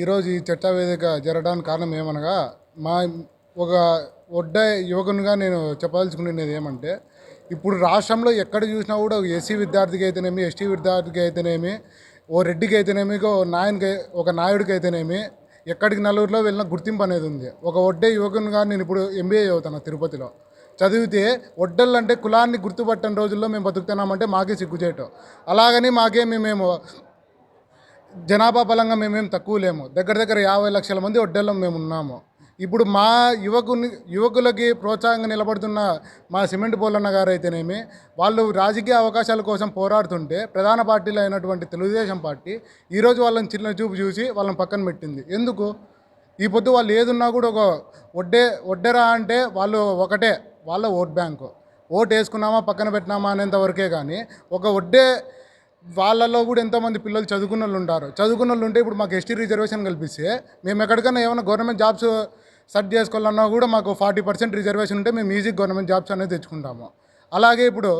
ఈరోజు ఈ చట్టవేదిక జరగడానికి కారణం ఏమనగా మా ఒక ఒడ్డ యువకునిగా నేను చెప్పదలుచుకునేది ఏమంటే ఇప్పుడు రాష్ట్రంలో ఎక్కడ చూసినా కూడా ఒక ఎస్సీ విద్యార్థికి అయితేనేమి ఎస్టీ విద్యార్థికి అయితేనేమి ఓ రెడ్డికి అయితేనేమి ఓ నాయనకి ఒక నాయుడికి అయితేనేమి ఎక్కడికి నలుగురిలో వెళ్ళిన గుర్తింపు అనేది ఉంది. ఒక ఒడ్డే యువకునిగా నేను ఇప్పుడు ఎంబీఏ చదువుతాను తిరుపతిలో. చదివితే ఒడ్డళ్ళంటే కులాన్ని గుర్తుపట్టని రోజుల్లో మేము బతుకుతున్నామంటే మాకే సిగ్గుచేయటం అలాగని మాకేమి మేము జనాభా బలంగా మేమేం తక్కువ లేము. దగ్గర దగ్గర యాభై లక్షల మంది ఒడ్డెళ్ళం మేము ఉన్నాము. ఇప్పుడు మా యువకుని యువకులకి ప్రోత్సాహంగా నిలబడుతున్న మా సిమెంట్ బోలన్న గారు అయితేనేమి వాళ్ళు రాజకీయ అవకాశాల కోసం పోరాడుతుంటే ప్రధాన పార్టీలు అయినటువంటి తెలుగుదేశం పార్టీ ఈరోజు వాళ్ళని చిన్న చూపు చూసి వాళ్ళని పక్కన పెట్టింది. ఎందుకు? ఈ పొద్దు వాళ్ళు ఏదున్నా కూడా ఒక ఒడ్డే ఒడ్డెరా అంటే వాళ్ళు ఒకటే వాళ్ళ ఓట్ బ్యాంకు. ఓటు వేసుకున్నామా పక్కన పెట్టినామా అనేంత వరకే కానీ ఒక ఒడ్డే వాళ్ళలో కూడా ఎంతోమంది పిల్లలు చదువుకున్న వాళ్ళు ఉంటారు. చదువుకున్న వాళ్ళు ఉంటే ఇప్పుడు మాకు ఎస్టీ రిజర్వేషన్ కల్పిస్తే మేము ఎక్కడికైనా ఏమైనా గవర్నమెంట్ జాబ్స్ సెట్ చేసుకోవాలన్నా కూడా మాకు ఫార్టీ పర్సెంట్ రిజర్వేషన్ ఉంటే మేము ఈజీ గవర్నమెంట్ జాబ్స్ అనేది తెచ్చుకుంటాము. అలాగే ఇప్పుడు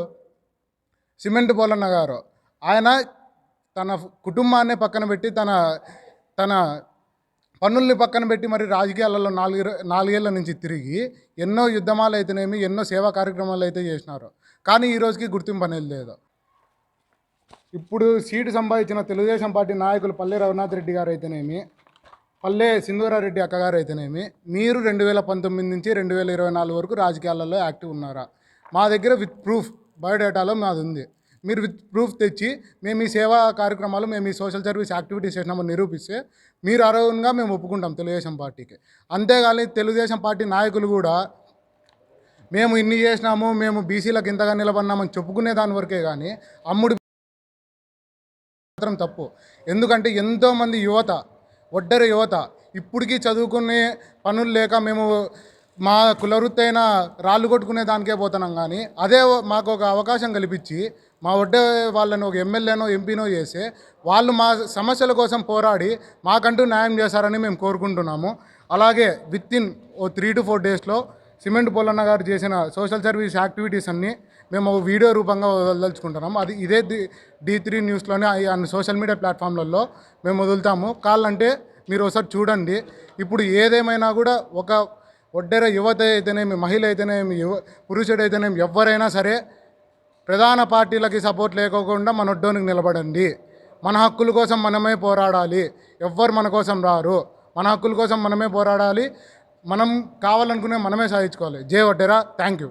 సిమెంట్ పోలన్న గారు ఆయన తన కుటుంబాన్ని పక్కన పెట్టి తన తన పన్నుల్ని పక్కన పెట్టి మరి రాజకీయాలలో నాలుగు నాలుగేళ్ళ నుంచి తిరిగి ఎన్నో యుద్ధమాలు అయితేనేమి ఎన్నో సేవా కార్యక్రమాలు అయితే చేసినారు. కానీ ఈ రోజుకి గుర్తింపు అనేది లేదు. ఇప్పుడు సీటు సంపాదించిన తెలుగుదేశం పార్టీ నాయకులు పల్లె రఘునాథ్ రెడ్డి గారు అయితేనేమి పల్లె సింధూరారెడ్డి అక్కగారు అయితేనేమి మీరు రెండు వేల పంతొమ్మిది నుంచి రెండు వేల ఇరవై నాలుగు వరకు రాజకీయాలలో యాక్టివ్ ఉన్నారా? మా దగ్గర విత్ ప్రూఫ్ బయోడేటాలో మాది ఉంది. మీరు విత్ ప్రూఫ్ తెచ్చి మేము ఈ సేవా కార్యక్రమాలు మేము ఈ సోషల్ సర్వీస్ యాక్టివిటీస్ చేసినామని నిరూపిస్తే మీరు అర్హంగా మేము ఒప్పుకుంటాం తెలుగుదేశం పార్టీకి. అంతేగాని తెలుగుదేశం పార్టీ నాయకులు కూడా మేము ఇన్ని చేసినాము మేము బీసీలకు ఇంతగా నిలబడినామని చెప్పుకునే దాని వరకే కానీ అమ్ముడు మాత్రం తప్పు. ఎందుకంటే ఎంతోమంది యువత ఒడ్డరి యువత ఇప్పటికీ చదువుకునే పనులు లేక మేము మా కులవృత్తైన రాళ్ళు కొట్టుకునే దానికే పోతున్నాం కానీ అదే మాకు ఒక అవకాశం కల్పించి మా ఒడ్డే వాళ్ళని ఒక ఎమ్మెల్యేనో ఎంపీనో చేసే వాళ్ళు మా సమస్యల కోసం పోరాడి మాకంటూ న్యాయం చేశారని మేము కోరుకుంటున్నాము. అలాగే విత్ ఇన్ ఓ త్రీ టు ఫోర్ డేస్లో సిమెంట్ పోలన్న గారు చేసిన సోషల్ సర్వీస్ యాక్టివిటీస్ అన్నీ మేము ఒక వీడియో రూపంగా వదలుచుకుంటున్నాం. అది ఇదే డి త్రీ న్యూస్లోనే అన్ని సోషల్ మీడియా ప్లాట్ఫామ్లలో మేము వదులుతాము. కాళ్ళంటే మీరు ఒకసారి చూడండి. ఇప్పుడు ఏదేమైనా కూడా ఒక ఒడ్డెర యువత అయితేనేమి మహిళ అయితేనేమి యువ పురుషుడు అయితేనేమి ఎవరైనా సరే ప్రధాన పార్టీలకి సపోర్ట్ లేకోకుండా మన ఒడ్డోనికి నిలబడండి. మన హక్కుల కోసం మనమే పోరాడాలి. ఎవ్వరు మన కోసం రారు. మన హక్కుల కోసం మనమే పోరాడాలి. మనం కావాలనుకునే మనమే సాధించుకోవాలి. జే ఒడ్డెరా థ్యాంక్ యూ.